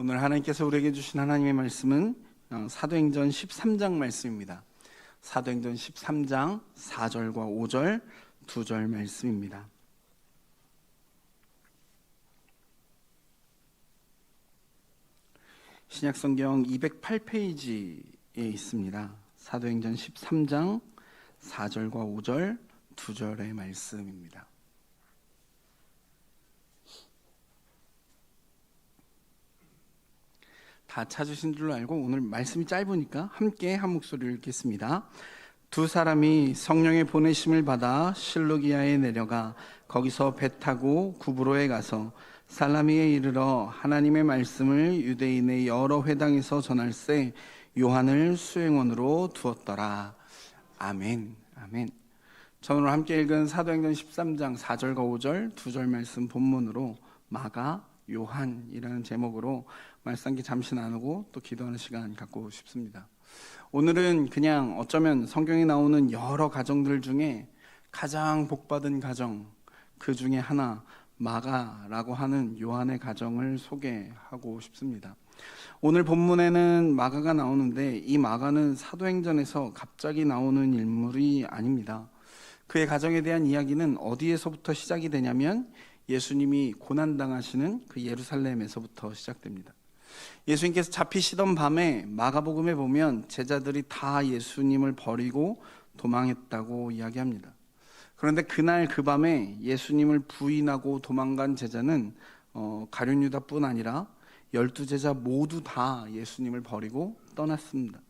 오늘 하나님께서 우리에게 주신 하나님의 말씀은 어, 사도행전 13장 말씀입니다. 사도행전 13장 4절과 5절 두 절 말씀입니다. 신약성경 208페이지에 있습니다. 사도행전 13장 4절과 5절 두 절의 말씀입니다. 다 찾으신 줄로 알고 오늘 말씀이 짧으니까 함께 한 목소리를 읽겠습니다. 두 사람이 성령의 보내심을 받아 실루기아에 내려가 거기서 배 타고 구브로에 가서 살라미에 이르러 하나님의 말씀을 유대인의 여러 회당에서 전할세 요한을 수행원으로 두었더라. 아멘. 아멘. 저 오늘 함께 읽은 사도행전 13장 4절과 5절 두 절 말씀 본문으로 마가 요한이라는 제목으로 말씀기 잠시 나누고 또 기도하는 시간 갖고 싶습니다. 오늘은 그냥 어쩌면 성경에 나오는 여러 가정들 중에 가장 복받은 가정 그 중에 하나 마가라고 하는 요한의 가정을 소개하고 싶습니다. 오늘 본문에는 마가가 나오는데 이 마가는 사도행전에서 갑자기 나오는 인물이 아닙니다. 그의 가정에 대한 이야기는 어디에서부터 시작이 되냐면 예수님이 고난당하시는 그 예루살렘에서부터 시작됩니다. 예수님께서 잡히시던 밤에 마가복음에 보면 제자들이 다 예수님을 버리고 도망했다고 이야기합니다. 그런데 그날 그 밤에 예수님을 부인하고 도망간 제자는 어, 가룟 유다뿐 아니라 열두 제자 모두 다 예수님을 버리고 떠났습니다.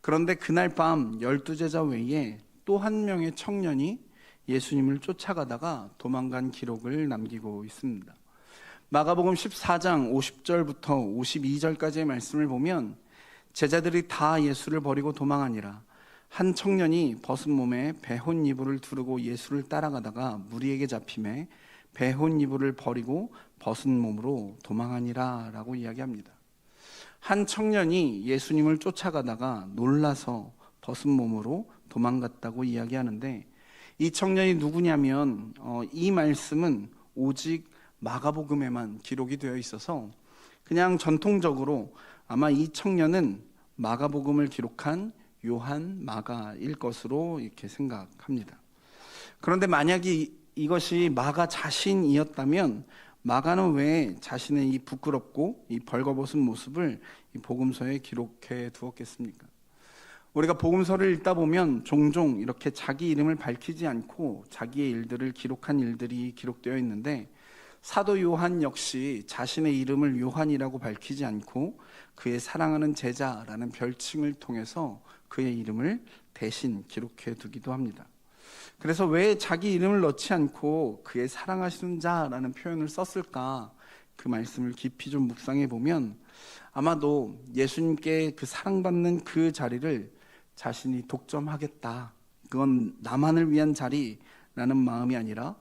그런데 그날 밤 열두 제자 외에 또 한 명의 청년이 예수님을 쫓아가다가 도망간 기록을 남기고 있습니다. 마가복음 14장 50절부터 52절까지의 말씀을 보면 제자들이 다 예수를 버리고 도망하니라 한 청년이 벗은 몸에 배혼 이불을 두르고 예수를 따라가다가 무리에게 잡힘에 배혼 이불을 버리고 벗은 몸으로 도망하니라라고 이야기합니다. 한 청년이 예수님을 쫓아가다가 놀라서 벗은 몸으로 도망갔다고 이야기하는데 이 청년이 누구냐면 어, 이 말씀은 오직 마가복음에만 기록이 되어 있어서 그냥 전통적으로 아마 이 청년은 마가복음을 기록한 요한 마가일 것으로 이렇게 생각합니다. 그런데 만약에 이것이 마가 자신이었다면 마가는 왜 자신의 이 부끄럽고 이 벌거벗은 모습을 이 복음서에 기록해 두었겠습니까? 우리가 복음서를 읽다 보면 종종 이렇게 자기 이름을 밝히지 않고 자기의 일들을 기록한 일들이 기록되어 있는데 사도 요한 역시 자신의 이름을 요한이라고 밝히지 않고 그의 사랑하는 제자라는 별칭을 통해서 그의 이름을 대신 기록해 두기도 합니다. 그래서 왜 자기 이름을 넣지 않고 그의 사랑하시는 자라는 표현을 썼을까? 그 말씀을 깊이 좀 묵상해 보면 아마도 예수님께 그 사랑받는 그 자리를 자신이 독점하겠다. 그건 나만을 위한 자리라는 마음이 아니라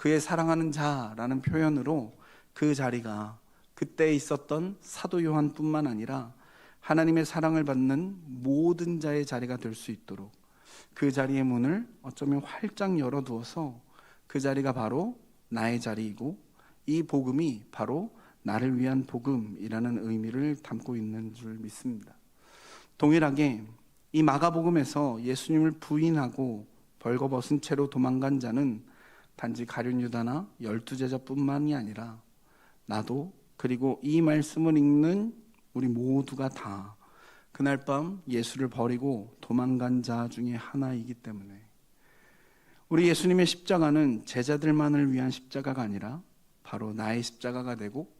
그의 사랑하는 자라는 표현으로 그 자리가 그때 있었던 사도 요한뿐만 아니라 하나님의 사랑을 받는 모든 자의 자리가 될 수 있도록 그 자리의 문을 어쩌면 활짝 열어두어서 그 자리가 바로 나의 자리이고 이 복음이 바로 나를 위한 복음이라는 의미를 담고 있는 줄 믿습니다. 동일하게 이 마가복음에서 예수님을 부인하고 벌거벗은 채로 도망간 자는 단지 가룟 유다나 열두 제자뿐만이 아니라 나도 그리고 이 말씀을 읽는 우리 모두가 다 그날 밤 예수를 버리고 도망간 자 중에 하나이기 때문에 우리 예수님의 십자가는 제자들만을 위한 십자가가 아니라 바로 나의 십자가가 되고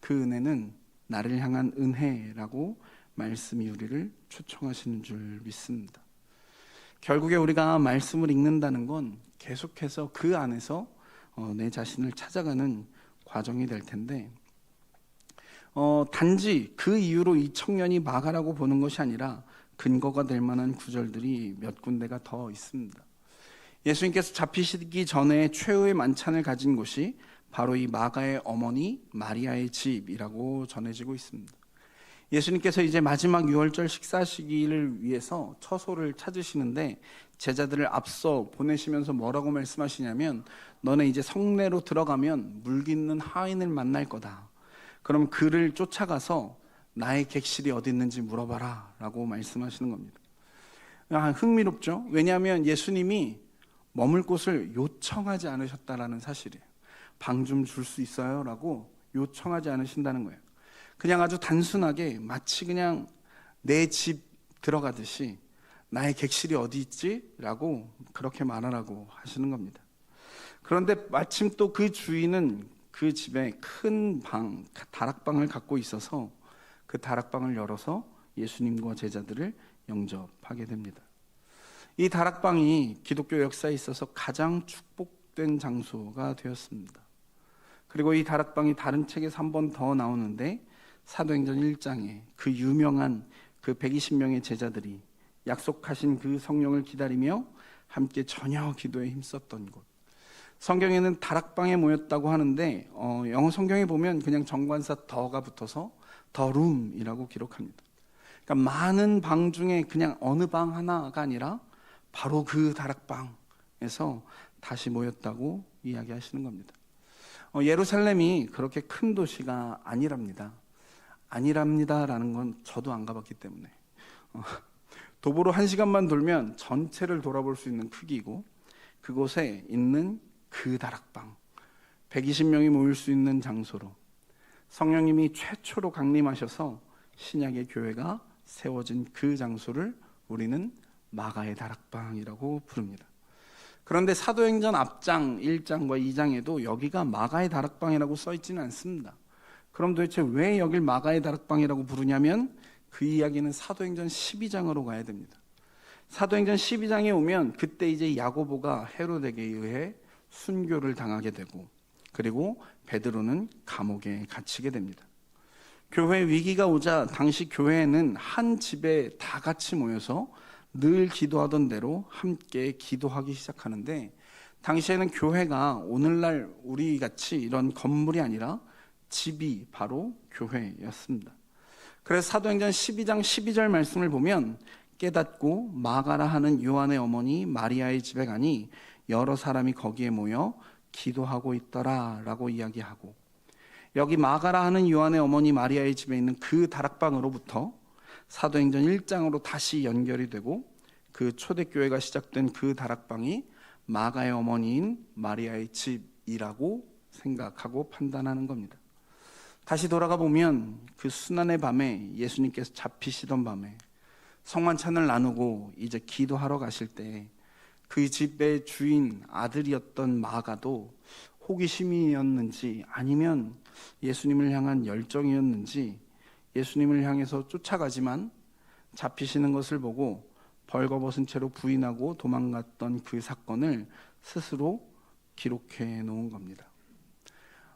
그 은혜는 나를 향한 은혜라고 말씀이 우리를 초청하시는 줄 믿습니다. 결국에 우리가 말씀을 읽는다는 건 계속해서 그 안에서 어, 내 자신을 찾아가는 과정이 될 텐데 어, 단지 그 이유로 이 청년이 마가라고 보는 것이 아니라 근거가 될 만한 구절들이 몇 군데가 더 있습니다. 예수님께서 잡히시기 전에 최후의 만찬을 가진 곳이 바로 이 마가의 어머니 마리아의 집이라고 전해지고 있습니다. 예수님께서 이제 마지막 유월절 식사 시기를 위해서 처소를 찾으시는데 제자들을 앞서 보내시면서 뭐라고 말씀하시냐면 너네 이제 성내로 들어가면 물깃는 하인을 만날 거다. 그럼 그를 쫓아가서 나의 객실이 어디 있는지 물어봐라 라고 말씀하시는 겁니다. 아, 흥미롭죠? 왜냐하면 예수님이 머물 곳을 요청하지 않으셨다라는 사실이에요. 방 좀 줄 수 있어요? 라고 요청하지 않으신다는 거예요. 그냥 아주 단순하게 마치 그냥 내 집 들어가듯이 나의 객실이 어디 있지? 라고 그렇게 말하라고 하시는 겁니다. 그런데 마침 또 그 주인은 그 집에 큰 방, 다락방을 갖고 있어서 그 다락방을 열어서 예수님과 제자들을 영접하게 됩니다. 이 다락방이 기독교 역사에 있어서 가장 축복된 장소가 되었습니다. 그리고 이 다락방이 다른 책에서 한 번 더 나오는데 사도행전 1장에 그 유명한 그 120명의 제자들이 약속하신 그 성령을 기다리며 함께 저녁 기도에 힘썼던 곳. 성경에는 다락방에 모였다고 하는데 어, 영어 성경에 보면 그냥 정관사 더가 붙어서 더 룸이라고 기록합니다. 그러니까 많은 방 중에 그냥 어느 방 하나가 아니라 바로 그 다락방에서 다시 모였다고 이야기하시는 겁니다. 어, 예루살렘이 그렇게 큰 도시가 아니랍니다. 아니랍니다라는 건 저도 안 가봤기 때문에 어, 도보로 한 시간만 돌면 전체를 돌아볼 수 있는 크기이고 그곳에 있는 그 다락방 120명이 모일 수 있는 장소로 성령님이 최초로 강림하셔서 신약의 교회가 세워진 그 장소를 우리는 마가의 다락방이라고 부릅니다. 그런데 사도행전 앞장 1장과 2장에도 여기가 마가의 다락방이라고 써 있지는 않습니다. 그럼 도대체 왜 여길 마가의 다락방이라고 부르냐면 그 이야기는 사도행전 12장으로 가야 됩니다. 사도행전 12장에 오면 그때 이제 야고보가 헤로데게 의해 순교를 당하게 되고 그리고 베드로는 감옥에 갇히게 됩니다. 교회 위기가 오자 당시 교회는 한 집에 다 같이 모여서 늘 기도하던 대로 함께 기도하기 시작하는데 당시에는 교회가 오늘날 우리 같이 이런 건물이 아니라 집이 바로 교회였습니다. 그래서 사도행전 12장 12절 말씀을 보면 깨닫고 마가라 하는 요한의 어머니 마리아의 집에 가니 여러 사람이 거기에 모여 기도하고 있더라라고 이야기하고 여기 마가라 하는 요한의 어머니 마리아의 집에 있는 그 다락방으로부터 사도행전 1장으로 다시 연결이 되고 그 초대교회가 시작된 그 다락방이 마가의 어머니인 마리아의 집이라고 생각하고 판단하는 겁니다. 다시 돌아가 보면 그 순환의 밤에 예수님께서 잡히시던 밤에 성만찬을 나누고 이제 기도하러 가실 때 그 집의 주인 아들이었던 마가도 호기심이었는지 아니면 예수님을 향한 열정이었는지 예수님을 향해서 쫓아가지만 잡히시는 것을 보고 벌거벗은 채로 부인하고 도망갔던 그 사건을 스스로 기록해 놓은 겁니다.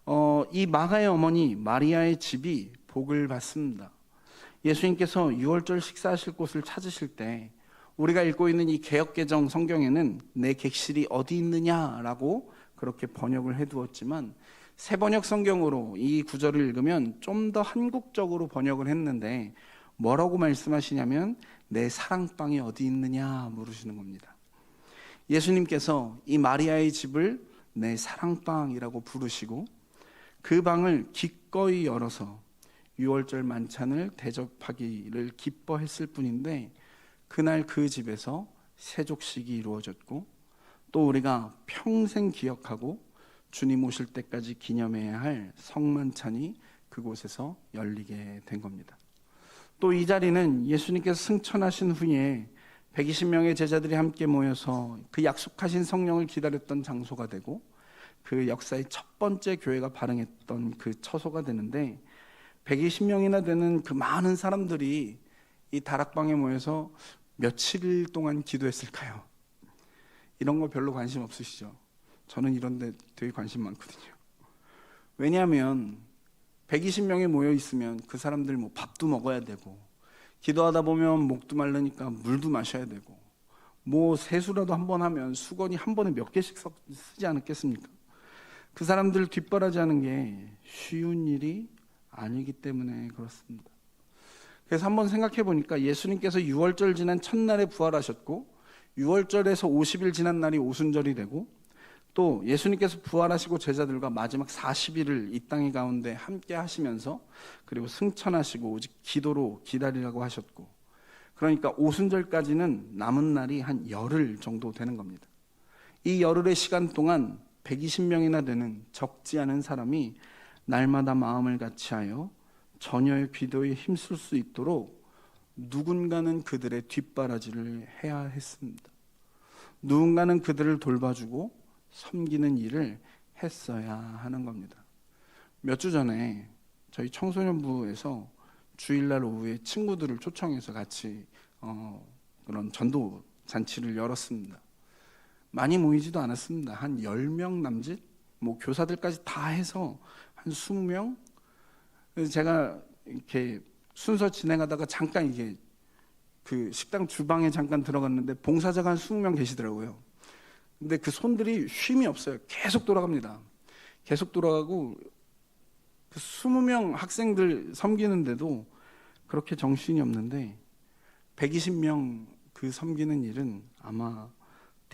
어, 이 마가의 어머니 마리아의 집이 복을 받습니다. 예수님께서 6월절 식사하실 곳을 찾으실 때 우리가 읽고 있는 이 개혁개정 성경에는 내 객실이 어디 있느냐라고 그렇게 번역을 해두었지만 새 번역 성경으로 이 구절을 읽으면 좀 더 한국적으로 번역을 했는데 뭐라고 말씀하시냐면 내 사랑방이 어디 있느냐 물으시는 겁니다. 예수님께서 이 마리아의 집을 내 사랑방이라고 부르시고 그 방을 기꺼이 열어서 유월절 만찬을 대접하기를 기뻐했을 뿐인데 그날 그 집에서 세족식이 이루어졌고 또 우리가 평생 기억하고 주님 오실 때까지 기념해야 할 성만찬이 그곳에서 열리게 된 겁니다. 또 이 자리는 예수님께서 승천하신 후에 120명의 제자들이 함께 모여서 그 약속하신 성령을 기다렸던 장소가 되고 그 역사의 첫 번째 교회가 발흥했던 그 처소가 되는데 120명이나 되는 그 많은 사람들이 이 다락방에 모여서 며칠 동안 기도했을까요? 이런 거 별로 관심 없으시죠? 저는 이런 데 되게 관심 많거든요. 왜냐하면 120명이 모여 있으면 그 사람들 뭐 밥도 먹어야 되고 기도하다 보면 목도 마르니까 물도 마셔야 되고 뭐 세수라도 한 번 하면 수건이 한 번에 몇 개씩 쓰지 않겠습니까? 그 사람들 뒷바라지하는 게 쉬운 일이 아니기 때문에 그렇습니다. 그래서 한번 생각해 보니까 예수님께서 6월절 지난 첫날에 부활하셨고 6월절에서 50일 지난 날이 오순절이 되고 또 예수님께서 부활하시고 제자들과 마지막 40일을 이 땅의 가운데 함께 하시면서 그리고 승천하시고 오직 기도로 기다리라고 하셨고 그러니까 오순절까지는 남은 날이 한 열흘 정도 되는 겁니다. 이 열흘의 시간 동안 120명이나 되는 적지 않은 사람이 날마다 마음을 같이하여 전혀의 기도에 힘쓸 수 있도록 누군가는 그들의 뒷바라지를 해야 했습니다. 누군가는 그들을 돌봐주고 섬기는 일을 했어야 하는 겁니다. 몇 주 전에 저희 청소년부에서 주일날 오후에 친구들을 초청해서 같이 어, 그런 전도 잔치를 열었습니다. 많이 모이지도 않았습니다. 한 10명 남짓? 뭐 교사들까지 다 해서 한 20명? 그래서 제가 이렇게 순서 진행하다가 잠깐 이게 그 식당 주방에 잠깐 들어갔는데 봉사자가 한 20명 계시더라고요. 근데 그 손들이 쉼이 없어요. 계속 돌아갑니다. 계속 돌아가고 그 20명 학생들 섬기는데도 그렇게 정신이 없는데 120명 그 섬기는 일은 아마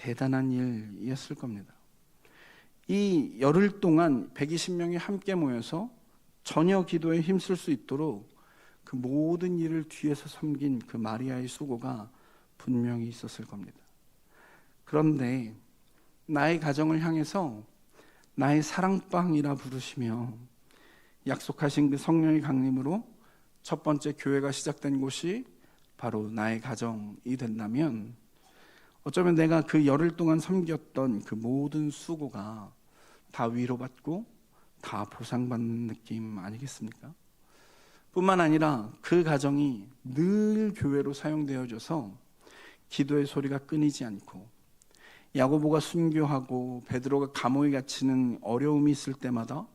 대단한 일이었을 겁니다. 이 열흘 동안 120명이 함께 모여서 전혀 기도에 힘쓸 수 있도록 그 모든 일을 뒤에서 섬긴 그 마리아의 수고가 분명히 있었을 겁니다. 그런데 나의 가정을 향해서 나의 사랑방이라 부르시며 약속하신 그 성령의 강림으로 첫 번째 교회가 시작된 곳이 바로 나의 가정이 된다면 어쩌면 내가 그 열흘 동안 섬겼던 그 모든 수고가 다 위로받고 다 보상받는 느낌 아니겠습니까? 뿐만 아니라 그 가정이 늘 교회로 사용되어져서 기도의 소리가 끊이지 않고 야고보가 순교하고 베드로가 감옥에 갇히는 어려움이 있을 때마다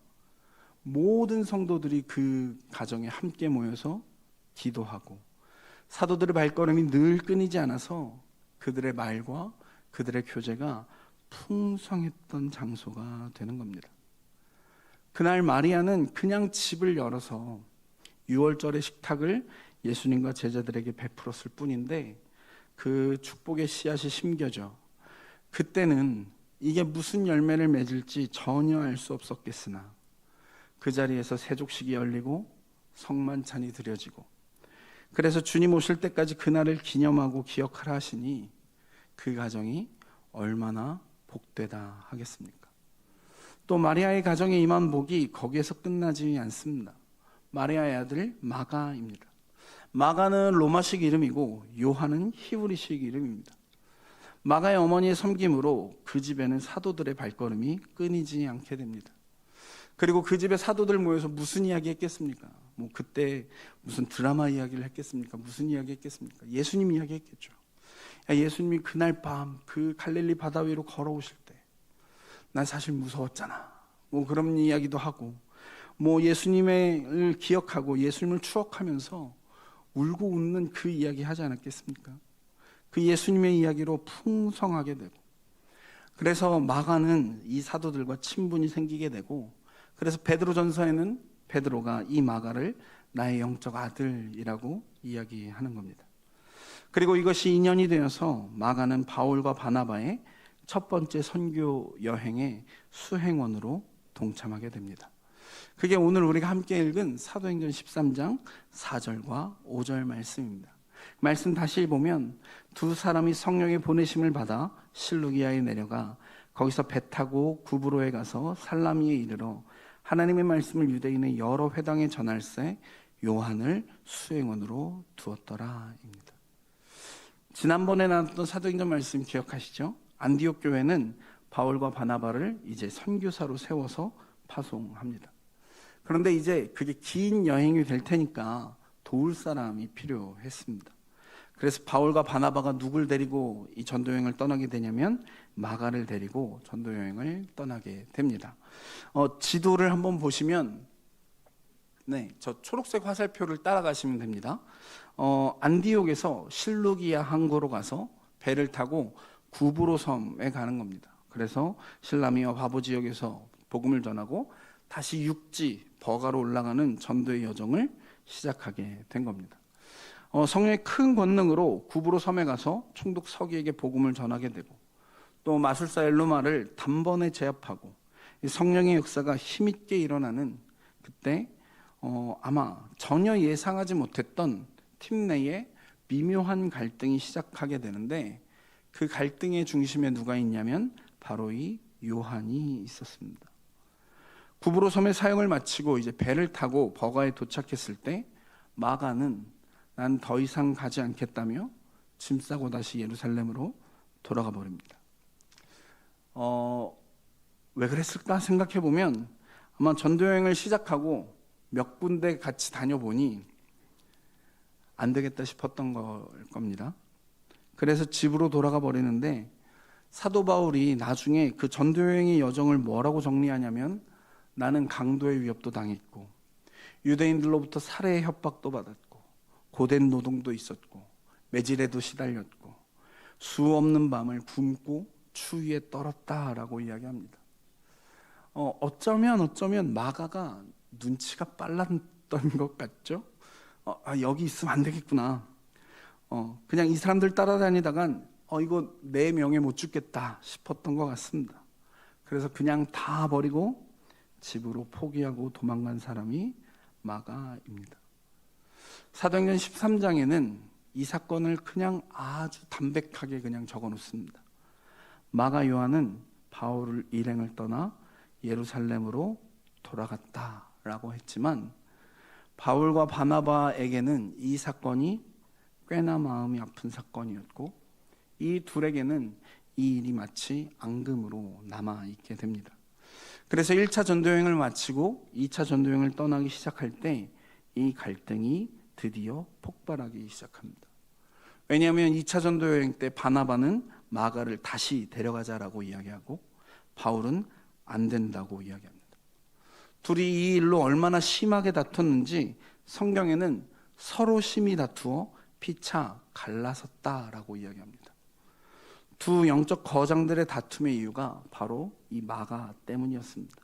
모든 성도들이 그 가정에 함께 모여서 기도하고 사도들의 발걸음이 늘 끊이지 않아서 그들의 말과 그들의 교제가 풍성했던 장소가 되는 겁니다. 그날 마리아는 그냥 집을 열어서 6월절의 식탁을 예수님과 제자들에게 베풀었을 뿐인데 그 축복의 씨앗이 심겨져 그때는 이게 무슨 열매를 맺을지 전혀 알 수 없었겠으나 그 자리에서 세족식이 열리고 성만찬이 드려지고 그래서 주님 오실 때까지 그날을 기념하고 기억하라 하시니 그 가정이 얼마나 복되다 하겠습니까? 또 마리아의 가정에 임한 복이 거기에서 끝나지 않습니다. 마리아의 아들 마가입니다. 마가는 로마식 이름이고 요한은 히브리식 이름입니다. 마가의 어머니의 섬김으로 그 집에는 사도들의 발걸음이 끊이지 않게 됩니다. 그리고 그 집에 사도들 모여서 무슨 이야기 했겠습니까? 뭐 그때 무슨 드라마 이야기를 했겠습니까? 무슨 이야기 했겠습니까? 예수님 이야기 했겠죠. 야, 예수님이 그날 밤 그 갈릴리 바다 위로 걸어오실 때 난 사실 무서웠잖아. 뭐 그런 이야기도 하고 뭐 예수님을 기억하고 예수님을 추억하면서 울고 웃는 그 이야기 하지 않았겠습니까? 그 예수님의 이야기로 풍성하게 되고 그래서 마가는 이 사도들과 친분이 생기게 되고 그래서 베드로 전서에는 베드로가 이 마가를 나의 영적 아들이라고 이야기하는 겁니다. 그리고 이것이 인연이 되어서 마가는 바울과 바나바의 첫 번째 선교 여행의 수행원으로 동참하게 됩니다. 그게 오늘 우리가 함께 읽은 사도행전 13장 4절과 5절 말씀입니다. 말씀 다시 보면 두 사람이 성령의 보내심을 받아 실루기아에 내려가 거기서 배 타고 구브로에 가서 살라미에 이르러 하나님의 말씀을 유대인의 여러 회당에 전할세 요한을 수행원으로 두었더라입니다. 지난번에 나왔던 사도행전 말씀 기억하시죠? 안디옥 교회는 바울과 바나바를 이제 선교사로 세워서 파송합니다. 그런데 이제 그게 긴 여행이 될 테니까 도울 사람이 필요했습니다. 그래서 바울과 바나바가 누굴 데리고 이 전도 여행을 떠나게 되냐면 마가를 데리고 전도 여행을 떠나게 됩니다. 어, 지도를 한번 보시면 네, 저 초록색 화살표를 따라가시면 됩니다. 어, 안디옥에서 실루기아 항구로 가서 배를 타고 구브로 섬에 가는 겁니다. 그래서 실라미와 바보 지역에서 복음을 전하고 다시 육지 버가로 올라가는 전도의 여정을 시작하게 된 겁니다. 어, 성령의 큰 권능으로 구브로 섬에 가서 총독 서기에게 복음을 전하게 되고 또 마술사 엘로마를 단번에 제압하고 이 성령의 역사가 힘있게 일어나는 그때 어, 아마 전혀 예상하지 못했던 팀 내에 미묘한 갈등이 시작하게 되는데 그 갈등의 중심에 누가 있냐면 바로 이 요한이 있었습니다. 구브로 섬의 사역을 마치고 이제 배를 타고 버가에 도착했을 때 마가는 난 더 이상 가지 않겠다며 짐 싸고 다시 예루살렘으로 돌아가 버립니다. 어, 왜 그랬을까 생각해 보면 아마 전도 여행을 시작하고 몇 군데 같이 다녀보니 안 되겠다 싶었던 걸 겁니다. 그래서 집으로 돌아가 버리는데 사도 바울이 나중에 그 전도 여행의 여정을 뭐라고 정리하냐면 나는 강도의 위협도 당했고 유대인들로부터 살해의 협박도 받았고 고된 노동도 있었고 매질에도 시달렸고 수 없는 밤을 굶고 추위에 떨었다라고 이야기합니다. 어, 어쩌면 어쩌면 마가가 눈치가 빨랐던 것 같죠? 어, 아, 여기 있으면 안 되겠구나. 어, 그냥 이 사람들 따라다니다간 어, 이거 내 명예 못 죽겠다 싶었던 것 같습니다. 그래서 그냥 다 버리고 집으로 포기하고 도망간 사람이 마가입니다. 사도행전 13장에는 이 사건을 그냥 아주 담백하게 그냥 적어 놓습니다. 마가 요한은 바울을 일행을 떠나 예루살렘으로 돌아갔다 라고 했지만 바울과 바나바에게는 이 사건이 꽤나 마음이 아픈 사건이었고 이 둘에게는 이 일이 마치 앙금으로 남아 있게 됩니다. 그래서 1차 전도여행을 마치고 2차 전도여행을 떠나기 시작할 때 이 갈등이 드디어 폭발하기 시작합니다. 왜냐하면 2차 전도여행 때 바나바는 마가를 다시 데려가자라고 이야기하고 바울은 안 된다고 이야기합니다. 둘이 이 일로 얼마나 심하게 다퉜는지 성경에는 서로 심히 다투어 피차 갈라섰다라고 이야기합니다. 두 영적 거장들의 다툼의 이유가 바로 이 마가 때문이었습니다.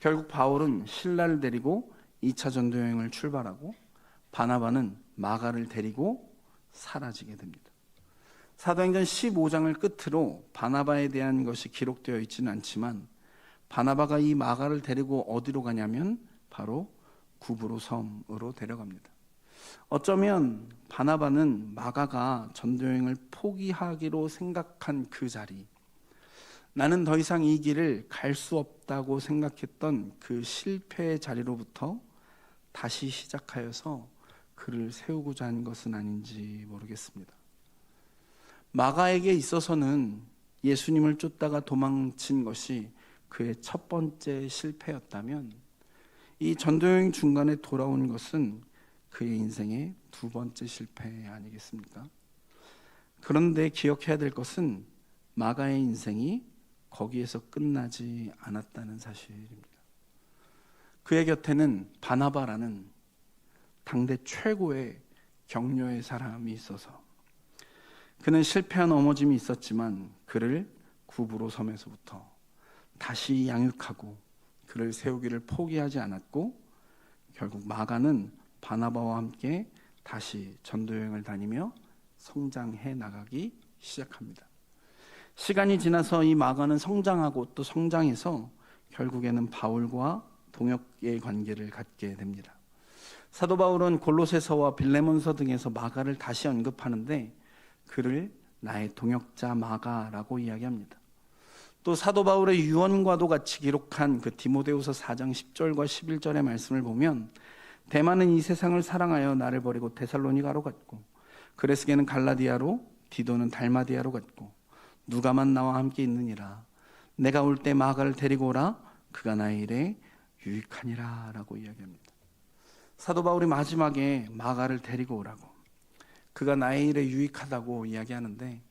결국 바울은 신라를 데리고 2차 전도 여행을 출발하고 바나바는 마가를 데리고 사라지게 됩니다. 사도행전 15장을 끝으로 바나바에 대한 것이 기록되어 있지는 않지만 바나바가 이 마가를 데리고 어디로 가냐면 바로 구브로 섬으로 데려갑니다. 어쩌면 바나바는 마가가 전도여행을 포기하기로 생각한 그 자리, 나는 더 이상 이 길을 갈 수 없다고 생각했던 그 실패의 자리로부터 다시 시작하여서 그를 세우고자 한 것은 아닌지 모르겠습니다. 마가에게 있어서는 예수님을 쫓다가 도망친 것이 그의 첫 번째 실패였다면 이 전도여행 중간에 돌아온 것은 그의 인생의 두 번째 실패 아니겠습니까? 그런데 기억해야 될 것은 마가의 인생이 거기에서 끝나지 않았다는 사실입니다. 그의 곁에는 바나바라는 당대 최고의 격려의 사람이 있어서 그는 실패한 넘어짐이 있었지만 그를 구부로 섬에서부터 다시 양육하고 그를 세우기를 포기하지 않았고 결국 마가는 바나바와 함께 다시 전도 여행을 다니며 성장해 나가기 시작합니다. 시간이 지나서 이 마가는 성장하고 또 성장해서 결국에는 바울과 동역의 관계를 갖게 됩니다. 사도 바울은 골로새서와 빌레몬서 등에서 마가를 다시 언급하는데 그를 나의 동역자 마가라고 이야기합니다. 또 사도 바울의 유언과도 같이 기록한 그 디모데후서 4장 10절과 11절의 말씀을 보면 대만은 이 세상을 사랑하여 나를 버리고 데살로니가로 갔고 그레스게는 갈라디아로 디도는 달마디아로 갔고 누가만 나와 함께 있느니라. 내가 올 때 마가를 데리고 오라. 그가 나의 일에 유익하니라라고 이야기합니다. 사도 바울이 마지막에 마가를 데리고 오라고. 그가 나의 일에 유익하다고 이야기하는데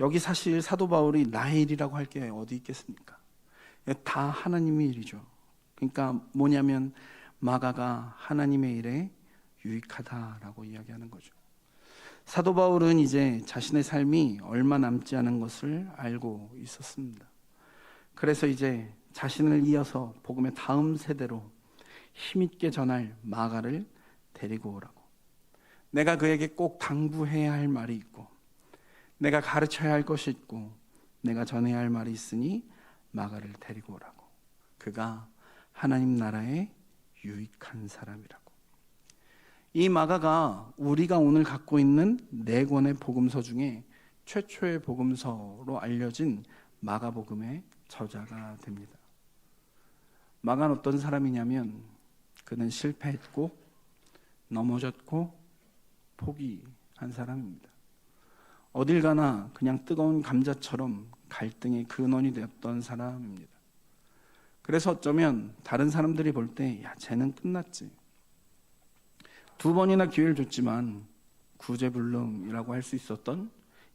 여기 사실 사도 바울이 나의 일이라고 할 게 어디 있겠습니까? 다 하나님의 일이죠. 그러니까 뭐냐면 마가가 하나님의 일에 유익하다라고 이야기하는 거죠. 사도 바울은 이제 자신의 삶이 얼마 남지 않은 것을 알고 있었습니다. 그래서 이제 자신을 이어서 복음의 다음 세대로 힘있게 전할 마가를 데리고 오라고. 내가 그에게 꼭 당부해야 할 말이 있고, 내가 가르쳐야 할 것이 있고, 내가 전해야 할 말이 있으니 마가를 데리고 오라고. 그가 하나님 나라의 유익한 사람이라고. 이 마가가 우리가 오늘 갖고 있는 네 권의 복음서 중에 최초의 복음서로 알려진 마가복음의 저자가 됩니다. 마가는 어떤 사람이냐면 그는 실패했고 넘어졌고 포기한 사람입니다. 어딜 가나 그냥 뜨거운 감자처럼 갈등의 근원이 되었던 사람입니다. 그래서 어쩌면 다른 사람들이 볼 때, 야, 쟤는 끝났지. 두 번이나 기회를 줬지만 구제불능이라고 할 수 있었던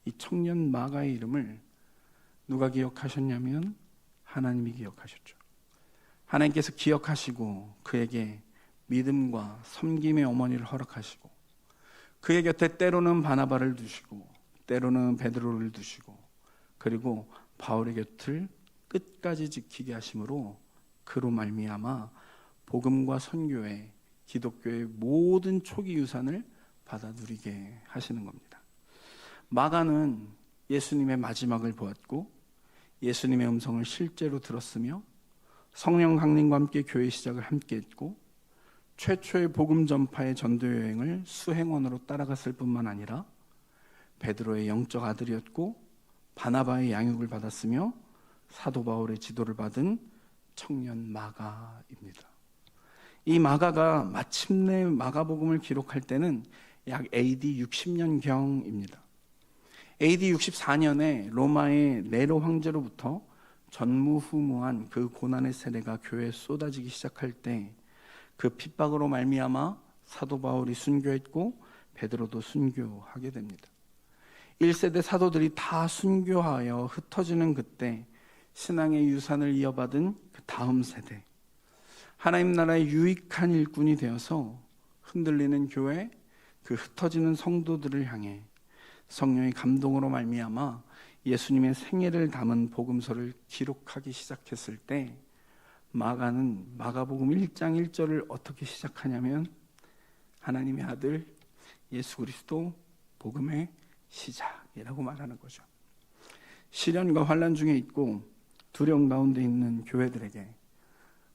이 청년 마가의 이름을 누가 기억하셨냐면 하나님이 기억하셨죠. 하나님께서 기억하시고 그에게 믿음과 섬김의 어머니를 허락하시고 그의 곁에 때로는 바나바를 두시고 때로는 베드로를 두시고 그리고 바울의 곁을 끝까지 지키게 하심으로 그로 말미암아 복음과 선교의 기독교의 모든 초기 유산을 받아 누리게 하시는 겁니다. 마가는 예수님의 마지막을 보았고 예수님의 음성을 실제로 들었으며 성령 강림과 함께 교회 시작을 함께 했고 최초의 복음 전파의 전도 여행을 수행원으로 따라갔을 뿐만 아니라 베드로의 영적 아들이었고 바나바의 양육을 받았으며 사도 바울의 지도를 받은 청년 마가입니다. 이 마가가 마침내 마가복음을 기록할 때는 약 AD 60년경입니다. AD 64년에 로마의 네로 황제로부터 전무후무한 그 고난의 세례가 교회에 쏟아지기 시작할 때 그 핍박으로 말미암아 사도 바울이 순교했고 베드로도 순교하게 됩니다. 1세대 사도들이 다 순교하여 흩어지는 그때 신앙의 유산을 이어받은 그 다음 세대. 하나님 나라의 유익한 일꾼이 되어서 흔들리는 교회 그 흩어지는 성도들을 향해 성령의 감동으로 말미암아 예수님의 생애를 담은 복음서를 기록하기 시작했을 때 마가는 마가복음 1장 1절을 어떻게 시작하냐면 하나님의 아들 예수 그리스도 복음의 시작이라고 말하는 거죠. 시련과 환란 중에 있고 두려움 가운데 있는 교회들에게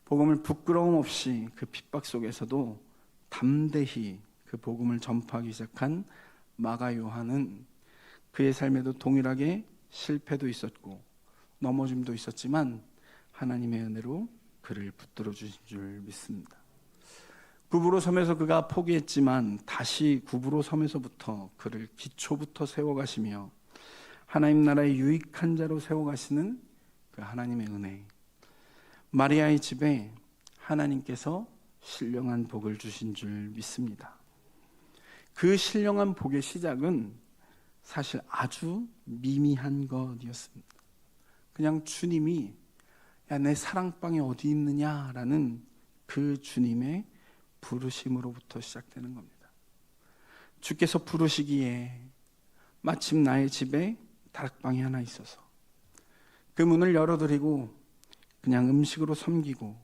복음을 부끄러움 없이 그 핍박 속에서도 담대히 그 복음을 전파하기 시작한 마가 요한은 그의 삶에도 동일하게 실패도 있었고 넘어짐도 있었지만 하나님의 은혜로 그를 붙들어 주신 줄 믿습니다. 구부로 섬에서 그가 포기했지만 다시 구부로 섬에서부터 그를 기초부터 세워가시며 하나님 나라의 유익한 자로 세워가시는 그 하나님의 은혜. 마리아의 집에 하나님께서 신령한 복을 주신 줄 믿습니다. 그 신령한 복의 시작은 사실 아주 미미한 것이었습니다. 그냥 주님이 야, 내 사랑방이 어디 있느냐라는 그 주님의 부르심으로부터 시작되는 겁니다. 주께서 부르시기에 마침 나의 집에 다락방이 하나 있어서 그 문을 열어드리고 그냥 음식으로 섬기고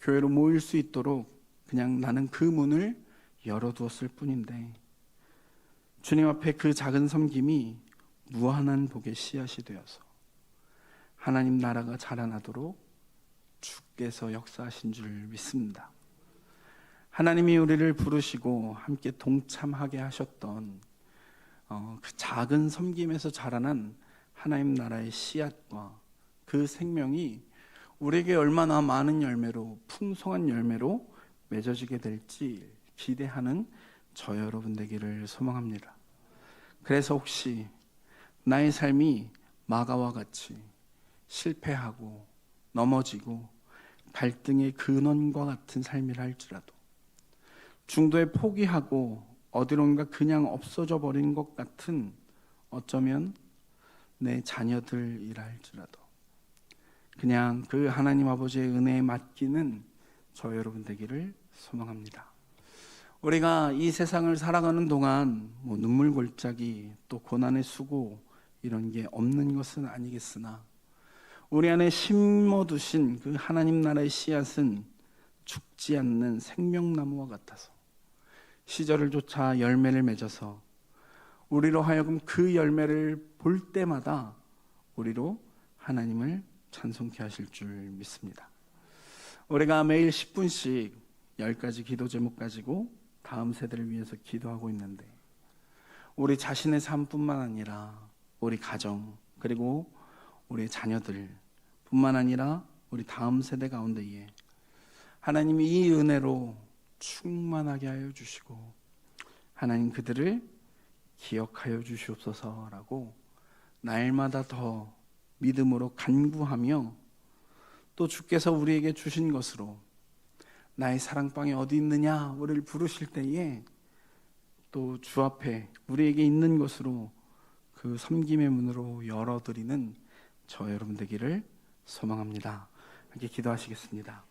교회로 모일 수 있도록 그냥 나는 그 문을 열어두었을 뿐인데 주님 앞에 그 작은 섬김이 무한한 복의 씨앗이 되어서 하나님 나라가 자라나도록 주께서 역사하신 줄 믿습니다. 하나님이 우리를 부르시고 함께 동참하게 하셨던 어, 그 작은 섬김에서 자라난 하나님 나라의 씨앗과 그 생명이 우리에게 얼마나 많은 열매로 풍성한 열매로 맺어지게 될지 기대하는 저 여러분 되기를 소망합니다. 그래서 혹시 나의 삶이 마가와 같이 실패하고 넘어지고 갈등의 근원과 같은 삶이라 할지라도 중도에 포기하고 어디론가 그냥 없어져 버린 것 같은 어쩌면 내 자녀들이라 할지라도 그냥 그 하나님 아버지의 은혜에 맡기는 저 여러분 되기를 소망합니다. 우리가 이 세상을 살아가는 동안 뭐 눈물 골짜기 또 고난의 수고 이런 게 없는 것은 아니겠으나 우리 안에 심어두신 그 하나님 나라의 씨앗은 죽지 않는 생명나무와 같아서 시절을 쫓아 열매를 맺어서 우리로 하여금 그 열매를 볼 때마다 우리로 하나님을 찬송케 하실 줄 믿습니다. 우리가 매일 10분씩 10가지 기도 제목 가지고 다음 세대를 위해서 기도하고 있는데 우리 자신의 삶뿐만 아니라 우리 가정 그리고 우리 자녀들 뿐만 아니라 우리 다음 세대 가운데에 하나님이 이 은혜로 충만하게 하여 주시고 하나님 그들을 기억하여 주시옵소서라고 날마다 더 믿음으로 간구하며 또 주께서 우리에게 주신 것으로 나의 사랑방이 어디 있느냐 우리를 부르실 때에 또 주 앞에 우리에게 있는 것으로 그 섬김의 문으로 열어드리는 저 여러분 되기를 소망합니다. 함께 기도하시겠습니다.